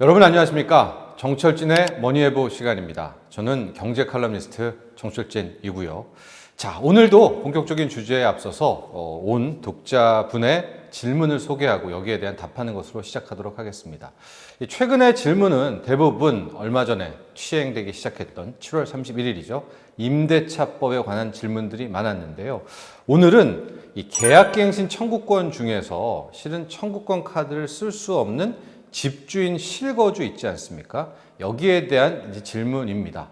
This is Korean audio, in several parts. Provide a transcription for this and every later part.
여러분 안녕하십니까? 정철진의 머니해보 시간입니다. 저는 경제 칼럼니스트 정철진이고요. 자, 오늘도 본격적인 주제에 앞서서 어, 온 독자분의 질문을 소개하고 여기에 대한 답하는 것으로 시작하도록 하겠습니다. 이 최근의 질문은 대부분 얼마 전에 시행되기 시작했던 7월 31일이죠. 임대차법에 관한 질문들이 많았는데요. 오늘은 이 계약갱신 청구권 중에서 실은 청구권 카드를 쓸 수 없는 집주인 실거주 있지 않습니까? 여기에 대한 질문입니다.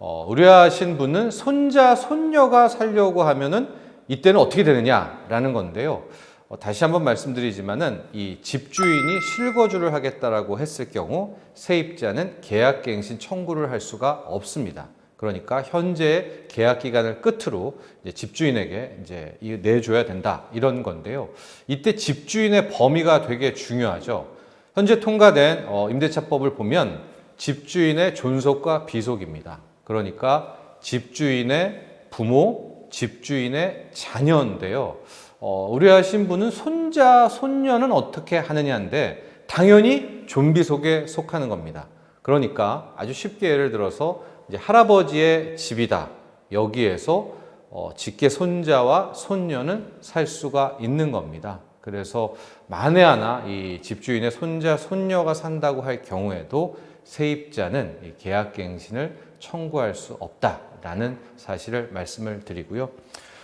어, 의뢰하신 분은 손자, 손녀가 살려고 하면은 이때는 어떻게 되느냐라는 건데요. 어, 다시 한번 말씀드리지만은 이 집주인이 실거주를 하겠다라고 했을 경우 세입자는 계약갱신 청구를 할 수가 없습니다. 그러니까 현재 계약 기간을 끝으로 이제 집주인에게 이제 이 내줘야 된다 이런 건데요. 이때 집주인의 범위가 되게 중요하죠. 현재 통과된 어, 임대차법을 보면 집주인의 존속과 비속입니다. 그러니까 집주인의 부모, 집주인의 자녀인데요. 어, 의뢰하신 분은 손자, 손녀는 어떻게 하느냐인데 당연히 존비속에 속하는 겁니다. 그러니까 아주 쉽게 예를 들어서 이제 할아버지의 집이다. 여기에서 어, 직계 손자와 손녀는 살 수가 있는 겁니다. 그래서 만에 하나 이 집주인의 손자, 손녀가 산다고 할 경우에도 세입자는 이 계약갱신을 청구할 수 없다라는 사실을 말씀을 드리고요.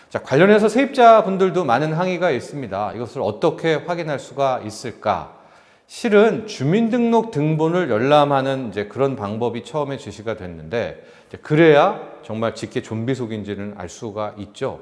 자, 관련해서 세입자분들도 많은 항의가 있습니다. 이것을 어떻게 확인할 수가 있을까? 실은 주민등록 등본을 열람하는 이제 그런 방법이 처음에 제시가 됐는데 이제 그래야 정말 직계 좀비 속인지는 알 수가 있죠.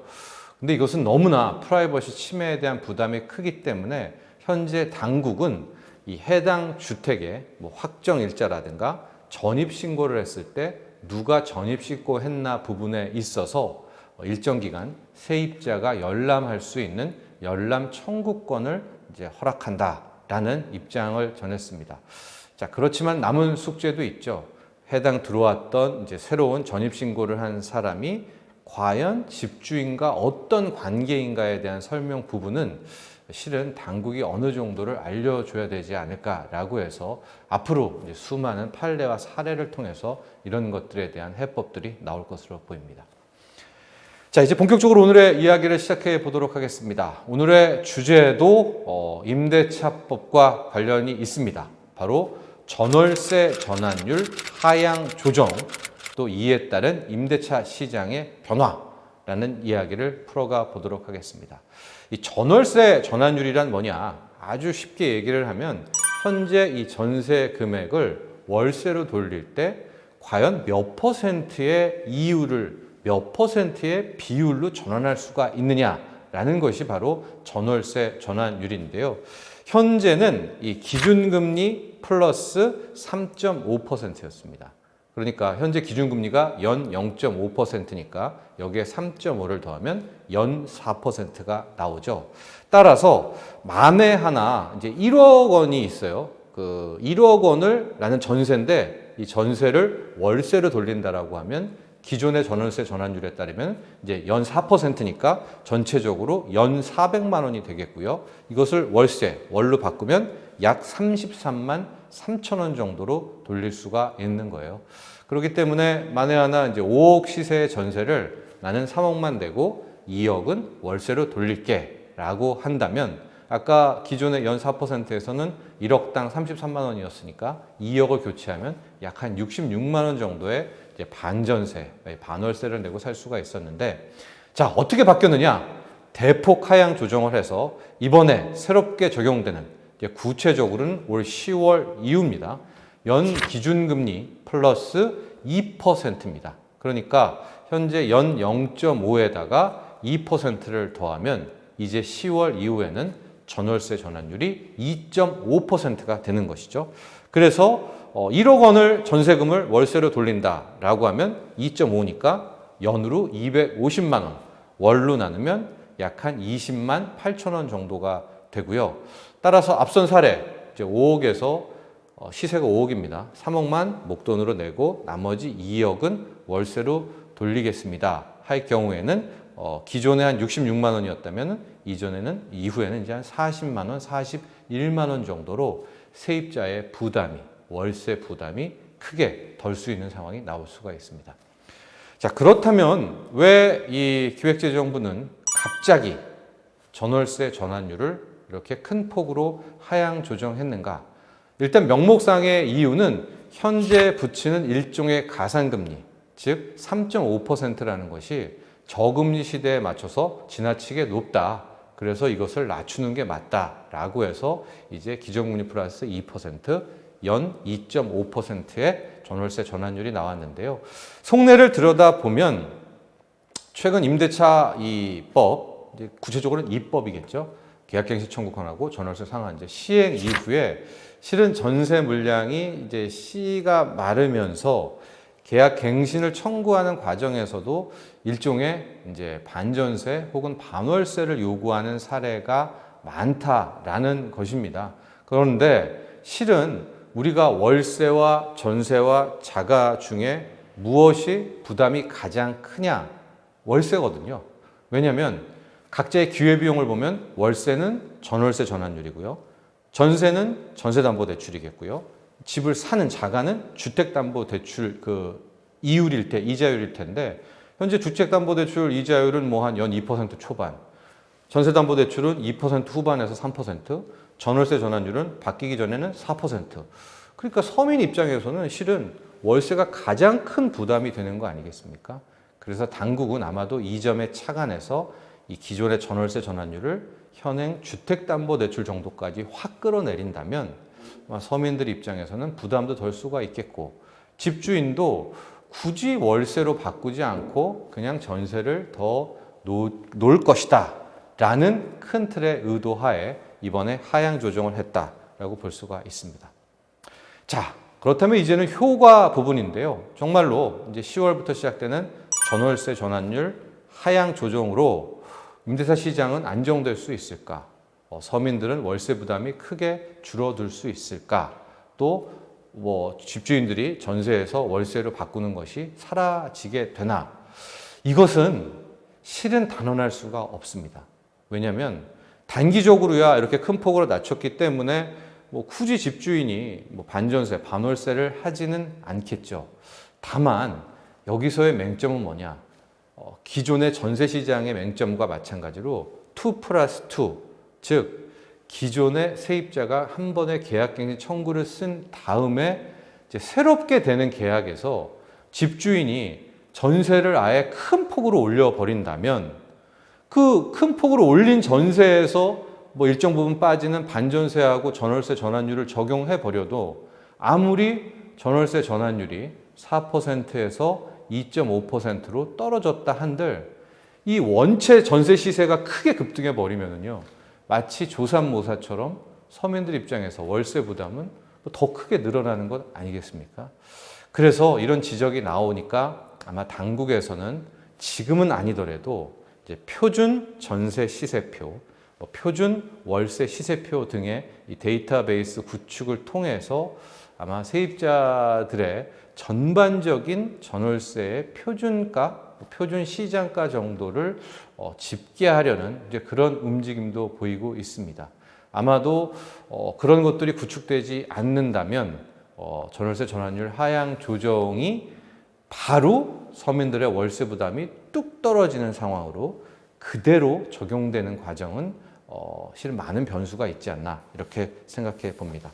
근데 이것은 너무나 프라이버시 침해에 대한 부담이 크기 때문에 현재 당국은 이 해당 주택의 뭐 확정 일자라든가 전입 신고를 했을 때 누가 전입 신고 했나 부분에 있어서 일정 기간 세입자가 열람할 수 있는 열람 청구권을 이제 허락한다라는 입장을 전했습니다. 자, 그렇지만 남은 숙제도 있죠. 해당 들어왔던 이제 새로운 전입 신고를 한 사람이 과연 집주인과 어떤 관계인가에 대한 설명 부분은 실은 당국이 어느 정도를 알려줘야 되지 않을까라고 해서 앞으로 수많은 판례와 사례를 통해서 이런 것들에 대한 해법들이 나올 것으로 보입니다. 자, 이제 본격적으로 오늘의 이야기를 시작해 보도록 하겠습니다. 오늘의 주제도 어, 임대차법과 관련이 있습니다. 바로 전월세 전환율 하향 조정 또 이에 따른 임대차 시장의 변화라는 이야기를 풀어가 보도록 하겠습니다. 이 전월세 전환율이란 뭐냐? 아주 쉽게 얘기를 하면 현재 이 전세 금액을 월세로 돌릴 때 과연 몇 퍼센트의 이율을 몇 퍼센트의 비율로 전환할 수가 있느냐라는 것이 바로 전월세 전환율인데요. 현재는 이 기준금리 플러스 3.5%였습니다. 그러니까 현재 기준금리가 연 0.5%니까 여기에 3.5를 더하면 연 4%가 나오죠. 따라서 만에 하나 이제 1억 원이 있어요. 그 1억 원을 나는 전세인데 이 전세를 월세로 돌린다라고 하면 기존의 전월세 전환율에 따르면 이제 연 4%니까 전체적으로 연 400만 원이 되겠고요. 이것을 월세, 월로 바꾸면 약 33만 3천 원 정도로 돌릴 수가 있는 거예요. 그렇기 때문에 만에 하나 이제 5억 시세의 전세를 나는 3억만 내고 2억은 월세로 돌릴게 라고 한다면 아까 기존의 연 4%에서는 1억당 33만 원이었으니까 2억을 교체하면 약 한 66만 원 정도의 반전세, 반월세를 내고 살 수가 있었는데 자, 어떻게 바뀌었느냐? 대폭 하향 조정을 해서 이번에 새롭게 적용되는 구체적으로는 올 10월 이후입니다. 연 기준금리 플러스 2%입니다. 그러니까 현재 연 0.5에다가 2%를 더하면 이제 10월 이후에는 전월세 전환율이 2.5%가 되는 것이죠. 그래서 1억 원을 전세금을 월세로 돌린다라고 하면 2.5니까 연으로 250만 원, 월로 나누면 약 한 20만 8천 원 정도가 되고요. 따라서 앞선 사례 이제 5억에서 시세가 5억입니다. 3억만 목돈으로 내고 나머지 2억은 월세로 돌리겠습니다. 할 경우에는 어, 기존에 한 66만 원이었다면 이전에는 이후에는 이제 한 40만 원, 41만 원 정도로 세입자의 부담이 월세 부담이 크게 덜 수 있는 상황이 나올 수가 있습니다. 자, 그렇다면 왜 이 기획재정부는 갑자기 전월세 전환율을 이렇게 큰 폭으로 하향 조정했는가? 일단 명목상의 이유는 현재 붙이는 일종의 가상금리, 즉 3.5%라는 것이 저금리 시대에 맞춰서 지나치게 높다. 그래서 이것을 낮추는 게 맞다라고 해서 이제 기존금리 플러스 2%, 연 2.5%의 전월세 전환율이 나왔는데요. 속내를 들여다 보면 최근 임대차 이법 구체적으로는 입법이겠죠. 계약갱신 청구권하고 전월세 상한제 시행 이후에 실은 전세 물량이 이제 시가 마르면서 계약 갱신을 청구하는 과정에서도 일종의 이제 반전세 혹은 반월세를 요구하는 사례가 많다라는 것입니다. 그런데 실은 우리가 월세와 전세와 자가 중에 무엇이 부담이 가장 크냐? 월세거든요. 왜냐하면 각자의 기회비용을 보면 월세는 전월세 전환율이고요. 전세는 전세담보대출이겠고요. 집을 사는 자가는 주택담보대출 그 이율일 때 이자율일 텐데 현재 주택담보대출 이자율은 뭐 한 연 2% 초반, 전세담보대출은 2% 후반에서 3%, 전월세 전환율은 바뀌기 전에는 4%. 그러니까 서민 입장에서는 실은 월세가 가장 큰 부담이 되는 거 아니겠습니까? 그래서 당국은 아마도 이 점에 착안해서 이 기존의 전월세 전환율을 현행 주택담보대출 정도까지 확 끌어내린다면 서민들 입장에서는 부담도 덜 수가 있겠고 집주인도 굳이 월세로 바꾸지 않고 그냥 전세를 더 놓을 것이다 라는 큰 틀의 의도하에 이번에 하향 조정을 했다라고 볼 수가 있습니다. 자, 그렇다면 이제는 효과 부분인데요. 정말로 이제 10월부터 시작되는 전월세 전환율 하향 조정으로 임대차 시장은 안정될 수 있을까? 어, 서민들은 월세 부담이 크게 줄어들 수 있을까? 또 뭐 집주인들이 전세에서 월세로 바꾸는 것이 사라지게 되나? 이것은 실은 단언할 수가 없습니다. 왜냐하면 단기적으로야 이렇게 큰 폭으로 낮췄기 때문에 뭐 굳이 집주인이 뭐 반전세, 반월세를 하지는 않겠죠. 다만 여기서의 맹점은 뭐냐? 어, 기존의 전세 시장의 맹점과 마찬가지로 2 플러스 2, 즉 기존의 세입자가 한 번의 계약갱신 청구를 쓴 다음에 새롭게 되는 계약에서 집주인이 전세를 아예 큰 폭으로 올려 버린다면 그 큰 폭으로 올린 전세에서 뭐 일정 부분 빠지는 반전세하고 전월세 전환율을 적용해 버려도 아무리 전월세 전환율이 4%에서 2.5%로 떨어졌다 한들 이 원체 전세 시세가 크게 급등해 버리면은요 마치 조삼모사처럼 서민들 입장에서 월세 부담은 뭐더 크게 늘어나는 것 아니겠습니까? 그래서 이런 지적이 나오니까 아마 당국에서는 지금은 아니더라도 이제 표준 전세 시세표, 뭐 표준 월세 시세표 등의 이 데이터베이스 구축을 통해서 아마 세입자들의 전반적인 전월세의 표준가, 표준 시장가 정도를 어, 집계하려는 이제 그런 움직임도 보이고 있습니다. 아마도 어, 그런 것들이 구축되지 않는다면 어, 전월세 전환율 하향 조정이 바로 서민들의 월세 부담이 뚝 떨어지는 상황으로 그대로 적용되는 과정은 어, 실은 많은 변수가 있지 않나 이렇게 생각해 봅니다.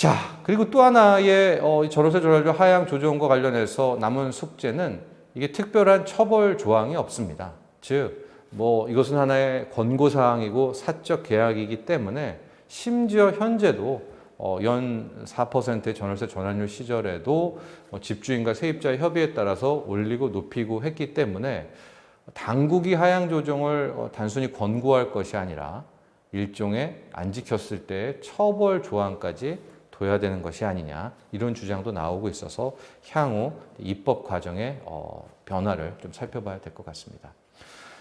자, 그리고 또 하나의 어, 전월세 전환율 하향 조정과 관련해서 남은 숙제는 이게 특별한 처벌 조항이 없습니다. 즉, 뭐 이것은 하나의 권고 사항이고 사적 계약이기 때문에 심지어 현재도 어, 연 4%의 전월세 전환율 시절에도 뭐 집주인과 세입자의 협의에 따라서 올리고 높이고 했기 때문에 당국이 하향 조정을 어, 단순히 권고할 것이 아니라 일종의 안 지켰을 때 처벌 조항까지 둬야 되는 것이 아니냐 이런 주장도 나오고 있어서 향후 입법 과정의 어, 변화를 좀 살펴봐야 될 것 같습니다.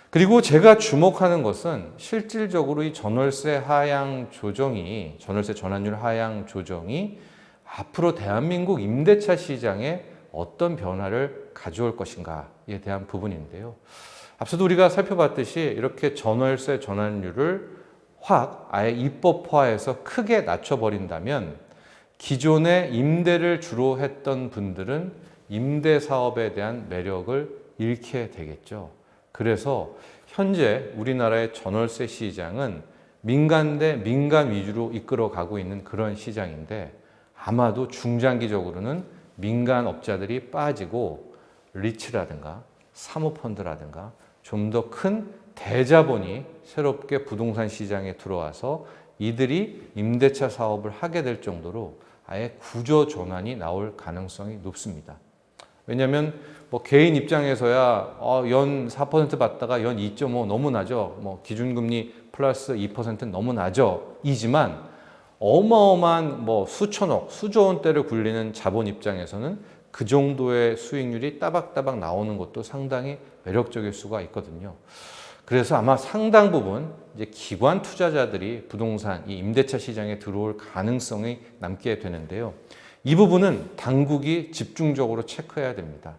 그리고 제가 주목하는 것은 실질적으로 이 전월세 하향 조정이 전월세 전환율 하향 조정이 앞으로 대한민국 임대차 시장에 어떤 변화를 가져올 것인가에 대한 부분인데요. 앞서도 우리가 살펴봤듯이 이렇게 전월세 전환율을 확 아예 입법화해서 크게 낮춰버린다면 기존에 임대를 주로 했던 분들은 임대 사업에 대한 매력을 잃게 되겠죠. 그래서 현재 우리나라의 전월세 시장은 민간 대 민간 위주로 이끌어 가고 있는 그런 시장인데 아마도 중장기적으로는 민간 업자들이 빠지고 리츠라든가 사모펀드라든가 좀 더 큰 대자본이 새롭게 부동산 시장에 들어와서 이들이 임대차 사업을 하게 될 정도로 아예 구조 전환이 나올 가능성이 높습니다. 왜냐하면 뭐 개인 입장에서야 어, 연4% 받다가 연 2.5 너무 나죠. 뭐 기준금리 플러스 2%는 너무 나죠. 이지만 어마어마한 뭐 수천억, 수조 원대를 굴리는 자본 입장에서는 그 정도의 수익률이 따박따박 나오는 것도 상당히 매력적일 수가 있거든요. 그래서 아마 상당 부분 이제 기관 투자자들이 부동산 이 임대차 시장에 들어올 가능성이 남게 되는데요. 이 부분은 당국이 집중적으로 체크해야 됩니다.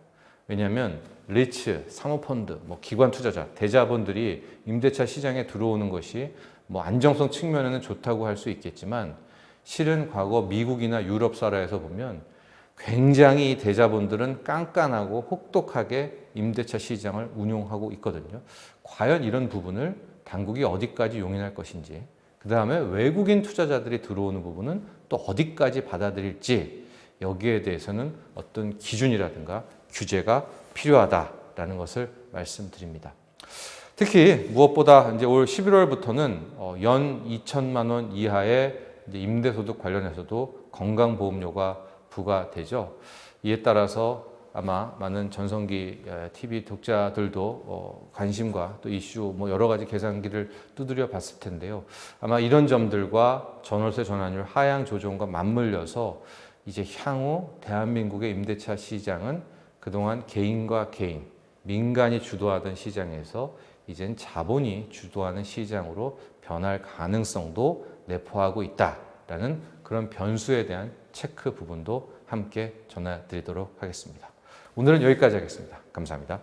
왜냐하면 리츠, 사모펀드, 뭐 기관 투자자, 대자본들이 임대차 시장에 들어오는 것이 뭐 안정성 측면에는 좋다고 할 수 있겠지만 실은 과거 미국이나 유럽 사라에서 보면 굉장히 이 대자본들은 깐깐하고 혹독하게 임대차 시장을 운용하고 있거든요. 과연 이런 부분을 당국이 어디까지 용인할 것인지, 그 다음에 외국인 투자자들이 들어오는 부분은 또 어디까지 받아들일지, 여기에 대해서는 어떤 기준이라든가 규제가 필요하다라는 것을 말씀드립니다. 특히 무엇보다 이제 올 11월부터는 어, 연 2천만 원 이하의 임대소득 관련해서도 건강보험료가 부과되죠. 이에 따라서 아마 많은 전성기 TV 독자들도 어, 관심과 또 이슈 뭐 여러 가지 계산기를 두드려 봤을 텐데요. 아마 이런 점들과 전월세 전환율 하향 조정과 맞물려서 이제 향후 대한민국의 임대차 시장은 그동안 개인과 개인, 민간이 주도하던 시장에서 이젠 자본이 주도하는 시장으로 변할 가능성도 내포하고 있다라는 그런 변수에 대한 체크 부분도 함께 전해드리도록 하겠습니다. 오늘은 여기까지 하겠습니다. 감사합니다.